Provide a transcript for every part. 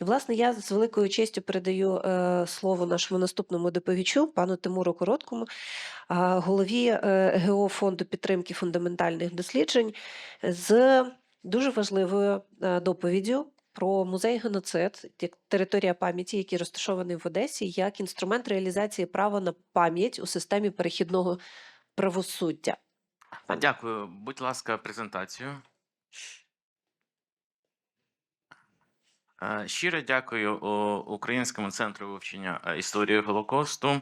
І, власне, я з великою честю передаю е, слово нашому наступному доповідачу, пану Тимуру Короткому, голові е, ГО фонду підтримки фундаментальних досліджень, з дуже важливою е, доповіддю про музей геноцид, як територія пам'яті, який розташований в Одесі, як інструмент реалізації права на пам'ять у системі перехідного правосуддя. Дякую. Будь ласка, презентацію. Е, Щиро дякую Українському центру вивчення е, історії Голокосту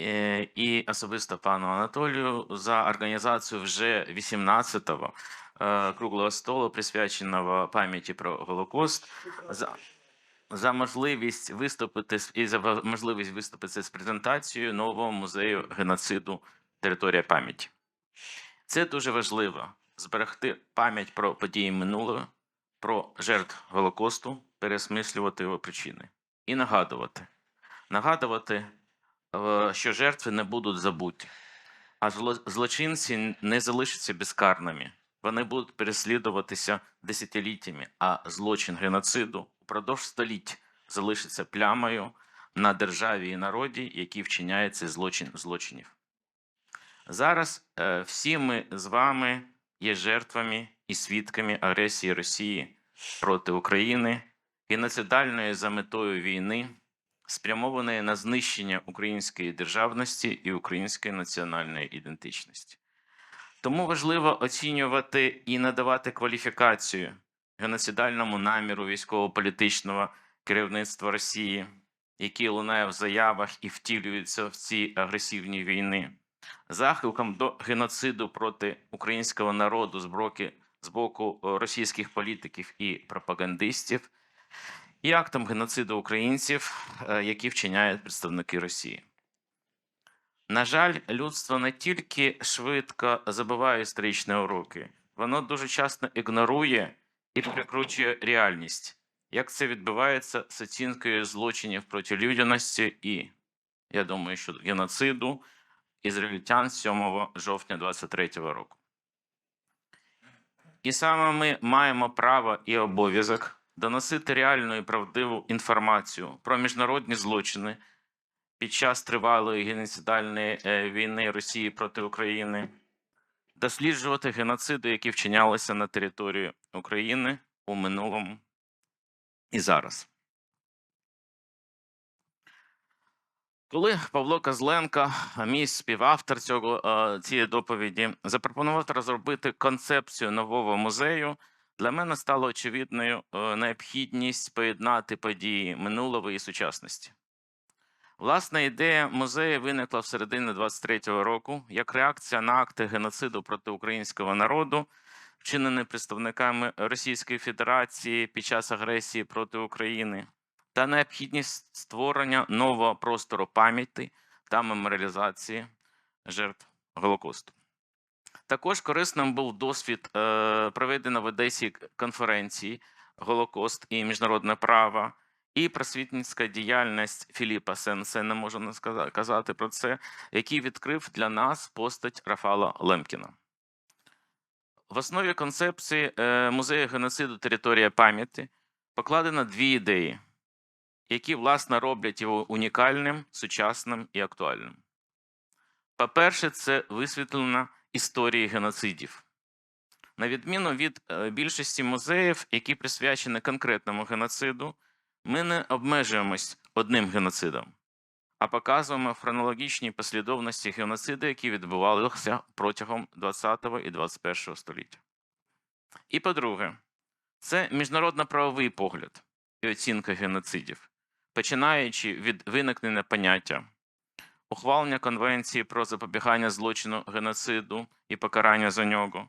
е, і особисто пану Анатолію за організацію вже 18-го е, круглого столу, присвяченого пам'яті про Голокост. За, за можливість виступити і за можливість виступити з презентацією нового музею геноциду Територія пам'яті. Це дуже важливо зберегти пам'ять про події минулого, про жертв Голокосту, пересмислювати його причини і нагадувати. Нагадувати, е, що жертви не будуть забуті, а злочинці не залишаться безкарними. Вони будуть переслідуватися десятиліттями, а злочин геноциду упродовж століть залишиться плямою на державі і народі, які вчиняє цей злочин злочинів. Зараз е, всі ми з вами є жертвами і свідками агресії Росії проти України, геноцидальної за метою війни, спрямованої на знищення української державності і української національної ідентичності. Тому важливо оцінювати і надавати кваліфікацію геноцидальному наміру військово-політичного керівництва Росії, який лунає в заявах і втілюється в ці агресивні війни захилком до геноциду проти українського народу з боку, е, російських політиків і пропагандистів, і актом геноциду українців, е, які вчиняють представники Росії. На жаль, людство не тільки швидко забуває історичні уроки, воно дуже часто ігнорує і прикручує реальність, як це відбувається з оцінкою злочинів проти людяності і, я думаю, що геноциду ізраїльтян 7 жовтня 23 року. І саме ми маємо право і обов'язок доносити реальну і правдиву інформацію про міжнародні злочини під час тривалої геноцидальної е, війни Росії проти України, досліджувати геноциди, які вчинялися на території України у минулому і зараз. Коли Павло Козленко, мій співавтор цього е, цієї доповіді, запропонував розробити концепцію нового музею, для мене стало очевидною е, необхідність поєднати події минулого і сучасності. Власна ідея музею виникла в середині 23-го року як реакція на акти геноциду проти українського народу, вчинені представниками Російської Федерації під час агресії проти України та необхідність створення нового простору пам'яті та меморіалізації жертв Голокосту. Також корисним був досвід е, проведення в Одесі конференції Голокост і міжнародне право, і просвітницька діяльність Філіпа можна не сказа- казати про це, який відкрив для нас постать Рафала Лемкіна. В основі концепції е, музею геноциду Територія пам'яті покладено дві ідеї які власне роблять його унікальним, сучасним і актуальним. По-перше, це висвітлення історії геноцидів. На відміну від е, більшості музеїв, які присвячені конкретному геноциду, ми не обмежуємось одним геноцидом, а показуємо в хронологічній послідовності геноциди, які відбувалися протягом ХХ і ХХІ століття. І по-друге, це міжнародно-правовий погляд і оцінка геноцидів, починаючи від виникнення поняття ухвалення Конвенції про запобігання злочину геноциду і покарання за нього,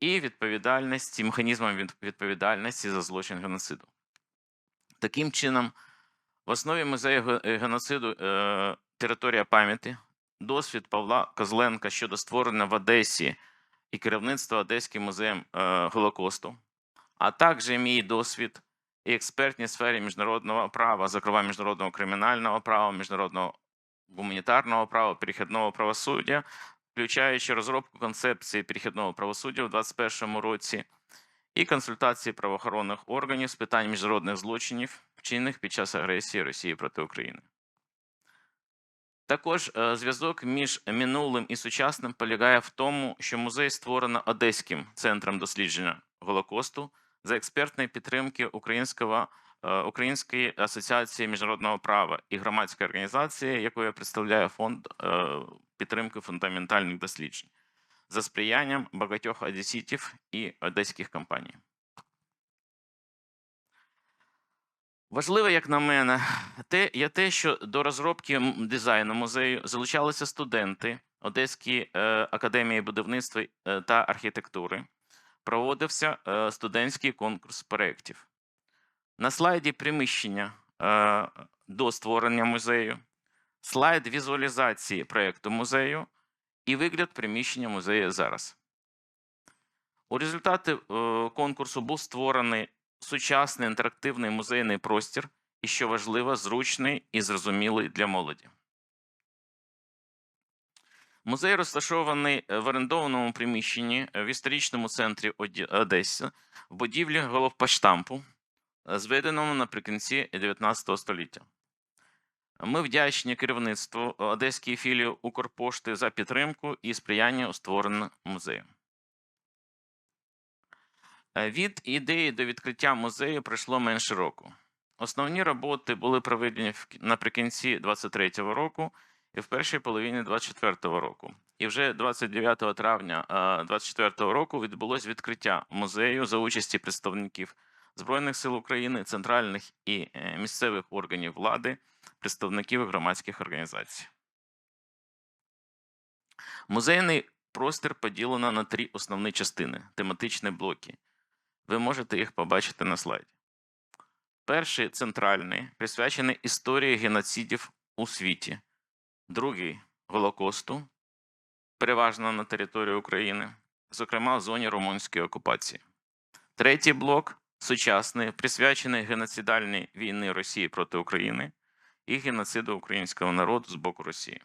і відповідальності, механізмом від- відповідальності за злочин геноциду. Таким чином, в основі музею е, геноциду е, територія пам'яті, досвід Павла Козленка щодо створення в Одесі і керівництва Одеським музеєм е, Голокосту, а також мій досвід і експертній сфері міжнародного права, зокрема міжнародного кримінального права, міжнародного гуманітарного права, перехідного правосуддя, включаючи розробку концепції перехідного правосуддя у 2021 році і консультації правоохоронних органів з питань міжнародних злочинів, вчинених під час агресії Росії проти України. Також е, зв'язок між минулим і сучасним полягає в тому, що музей створено Одеським центром дослідження Голокосту за експертної підтримки Українського, е, Української асоціації міжнародного права і громадської організації, яку я представляю фонд е, підтримки фундаментальних досліджень за сприянням багатьох одеситів і одеських компаній. Важливо, як на мене, те, є те, що до розробки дизайну музею залучалися студенти Одеської е, академії будівництва та архітектури. Проводився е, студентський конкурс проєктів. На слайді приміщення е, до створення музею, слайд візуалізації проєкту музею і вигляд приміщення музею зараз. У результаті е, конкурсу був створений сучасний інтерактивний музейний простір і, що важливо, зручний і зрозумілий для молоді. Музей розташований е, в орендованому приміщенні е, в історичному центрі Одеси в будівлі головпоштампу, е, зведеному наприкінці 19 століття. Ми вдячні керівництву Одеської філії Укрпошти за підтримку і сприяння у створенні музею. Від ідеї до відкриття музею пройшло менше року. Основні роботи були проведені наприкінці 23-го року в першій половині 24-го року. І вже 29 травня 24-го року відбулось відкриття музею за участі представників Збройних сил України, центральних і е, місцевих органів влади, представників громадських організацій. Музейний простір поділено на три основні частини тематичні блоки. Ви можете їх побачити на слайді. Перший центральний присвячений історії геноцидів у світі, другий Голокосту, переважно на території України, зокрема в зоні румунської окупації. Третій блок сучасний, присвячений геноцидальній війни Росії проти України і геноциду українського народу з боку Росії.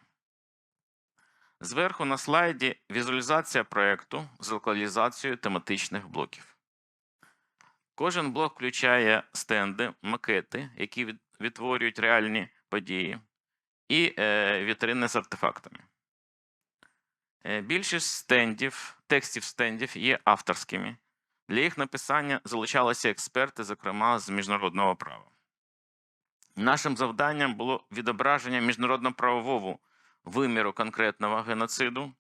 Зверху на слайді візуалізація проєкту з локалізацією тематичних блоків. Кожен блок включає стенди, макети, які відтворюють реальні події, і е, вітрини з артефактами. Е, більшість стендів, текстів стендів є авторськими. Для їх написання залучалися експерти, зокрема з міжнародного права. Нашим завданням було відображення міжнародно-правового виміру конкретного геноциду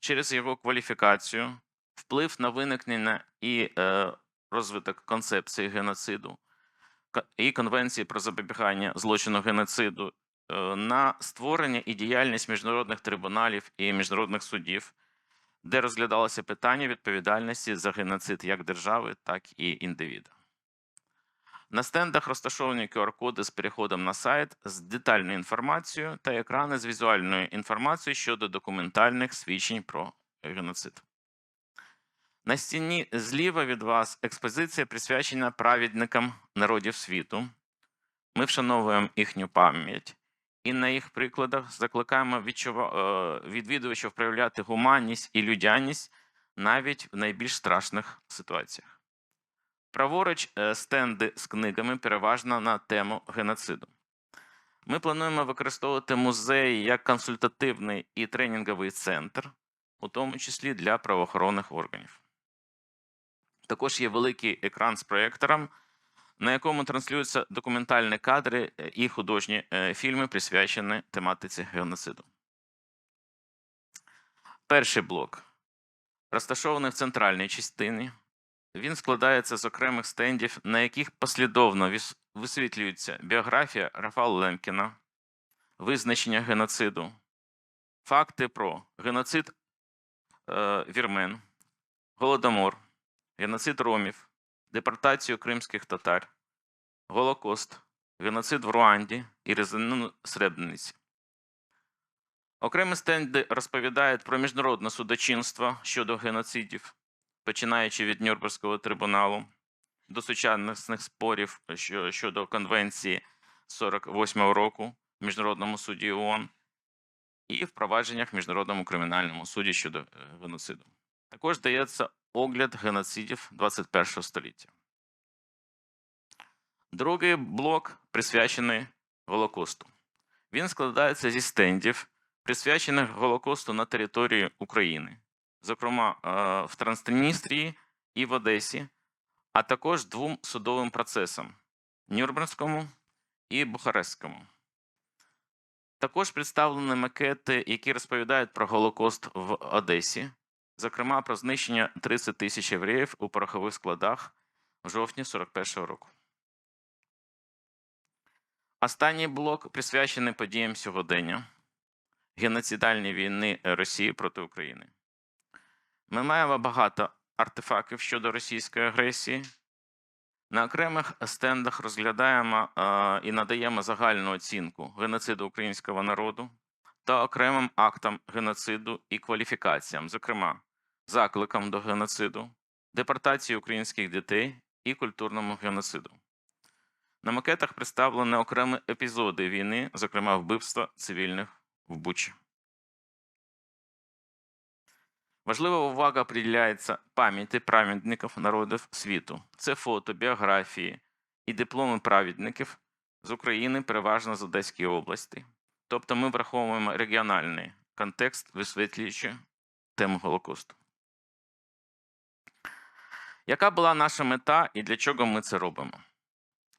через його кваліфікацію, вплив на виникнення і е, розвиток концепції геноциду і Конвенції про запобігання злочину геноциду на створення і діяльність міжнародних трибуналів і міжнародних судів, де розглядалося питання відповідальності за геноцид як держави, так і індивіда. На стендах розташовані QR-коди з переходом на сайт з детальною інформацією та екрани з візуальною інформацією щодо документальних свідчень про геноцид. На стіні зліва від вас експозиція присвячена праведникам народів світу. Ми вшановуємо їхню пам'ять і на їх прикладах закликаємо е, відвідувачів проявляти гуманність і людяність навіть в найбільш страшних ситуаціях. Праворуч е, стенди з книгами переважно на тему геноциду. Ми плануємо використовувати музей як консультативний і тренінговий центр, у тому числі для правоохоронних органів. Також є великий екран з проєктором, на якому транслюються документальні кадри е, і художні е, фільми, присвячені тематиці геноциду. Перший блок розташований в центральній частині. Він складається з окремих стендів, на яких послідовно висвітлюється біографія Рафала Лемкіна, визначення геноциду, факти про геноцид е, вірмен, голодомор, геноцид ромів, депортацію кримських татар, Голокост, геноцид в Руанді і резину Сребрениці. Окремі стенди розповідають про міжнародне судочинство щодо геноцидів, починаючи від Нюрнберзького трибуналу до сучасних спорів щодо конвенції 48-го року в Міжнародному суді ООН і впровадженнях в Міжнародному кримінальному суді щодо е, геноциду. Також дається огляд геноцидів 21 століття. Другий блок присвячений Голокосту. Він складається зі стендів, присвячених Голокосту на території України, зокрема е, в Трансністрії і в Одесі, а також двом судовим процесам Нюрнберзькому і Бухарестському. Також представлені макети, які розповідають про Голокост в Одесі, зокрема про знищення 30 тисяч євреїв у порохових складах в жовтні 41-го року. Останній блок присвячений подіям сьогодення геноцидальній війни Росії проти України. Ми маємо багато артефактів щодо російської агресії. На окремих стендах розглядаємо е, і надаємо загальну оцінку геноциду українського народу та окремим актам геноциду і кваліфікаціям, зокрема, закликам до геноциду, депортації українських дітей і культурному геноциду. На макетах представлені окремі епізоди війни, зокрема вбивства цивільних в Бучі. Важлива увага приділяється пам'яті праведників народів світу. Це фото, біографії і дипломи праведників з України, переважно з Одеської області. Тобто ми враховуємо регіональний контекст, висвітлюючи тему Голокосту. Яка була наша мета і для чого ми це робимо?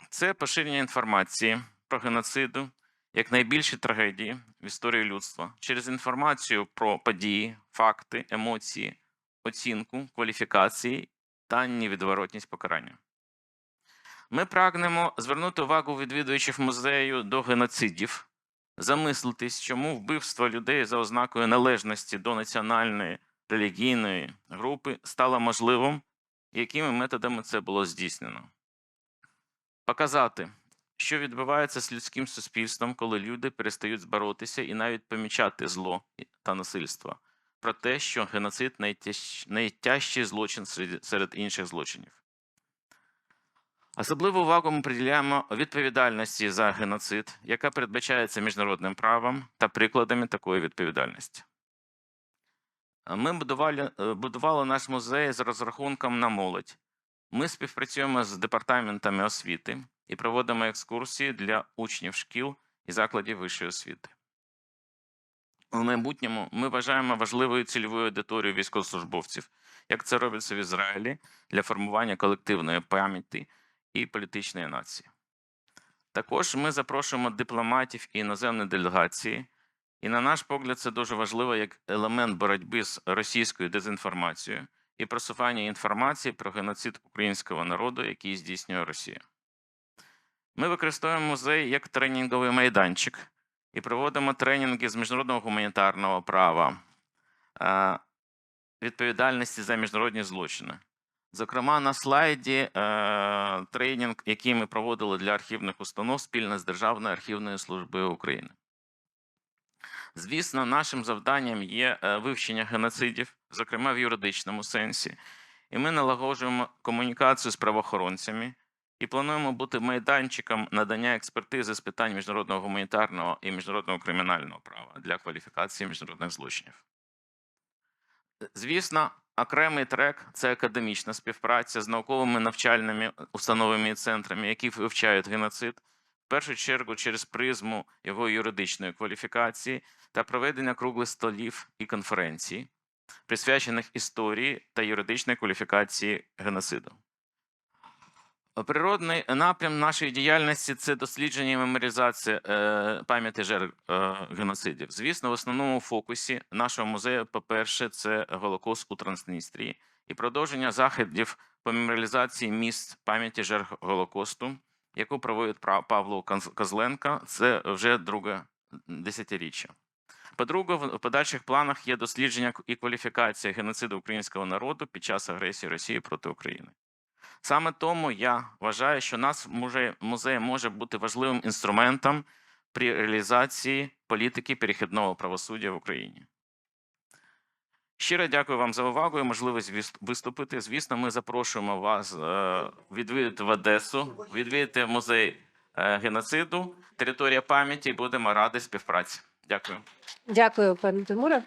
Це поширення інформації про геноциду як найбільші трагедії в історії людства через інформацію про події, факти, емоції, оцінку, кваліфікації та невідворотність покарання. Ми прагнемо звернути увагу відвідувачів музею до геноцидів, замислитись, чому вбивство людей за ознакою належності до національної релігійної групи стало можливим, якими методами це було здійснено. Показати, що відбувається з людським суспільством, коли люди перестають боротися і навіть помічати зло та насильство, про те, що геноцид найтяж... найтяжчий злочин серед інших злочинів. Особливу увагу ми приділяємо відповідальності за геноцид, яка передбачається міжнародним правом та прикладами такої відповідальності. Ми будували, е, будували наш музей з розрахунком на молодь. Ми співпрацюємо з департаментами освіти і проводимо екскурсії для учнів шкіл і закладів вищої освіти. У майбутньому ми вважаємо важливою цільовою аудиторією військовослужбовців, як це робиться в Ізраїлі для формування колективної пам'яті і політичної нації. Також ми запрошуємо дипломатів і іноземні делегації, і, на наш погляд, це дуже важливо як елемент боротьби з російською дезінформацією і просування інформації про геноцид українського народу, який здійснює Росія. Ми використовуємо музей як тренінговий майданчик і проводимо тренінги з міжнародного гуманітарного права, е, відповідальності за міжнародні злочини. Зокрема, на слайді е, тренінг, який ми проводили для архівних установ спільно з Державною архівною службою України. Звісно, нашим завданням є е, вивчення геноцидів, зокрема в юридичному сенсі, і ми налагоджуємо комунікацію з правоохоронцями і плануємо бути майданчиком надання експертизи з питань міжнародного гуманітарного і міжнародного кримінального права для кваліфікації міжнародних злочинів. Звісно, окремий трек це академічна співпраця з науковими навчальними установами і центрами, які вивчають геноцид, першу чергу через призму його юридичної кваліфікації та проведення круглих столів і конференцій, присвячених історії та юридичній кваліфікації геноциду. Природний напрям нашої діяльності це дослідження і меморізація е, пам'яті жертв е, геноцидів. Звісно, в основному фокусі нашого музею, по-перше, це Голокост у Трансністрії і продовження заходів по меморіалізації місць пам'яті жертв Голокосту, яку проводить Павло Коз- Козленко. Це вже друге десятиріччя. По-друге, в подальших планах є дослідження і кваліфікація геноциду українського народу під час агресії Росії проти України. Саме тому я вважаю, що наш музей, музей може бути важливим інструментом при реалізації політики перехідного правосуддя в Україні. Щиро дякую вам за увагу і можливість віс- виступити. Звісно, ми запрошуємо вас е, відвідати в Одесу, відвідати музей е, геноциду, територія пам'яті будемо раді співпраці. Дякую. Дякую, пане Тимуре.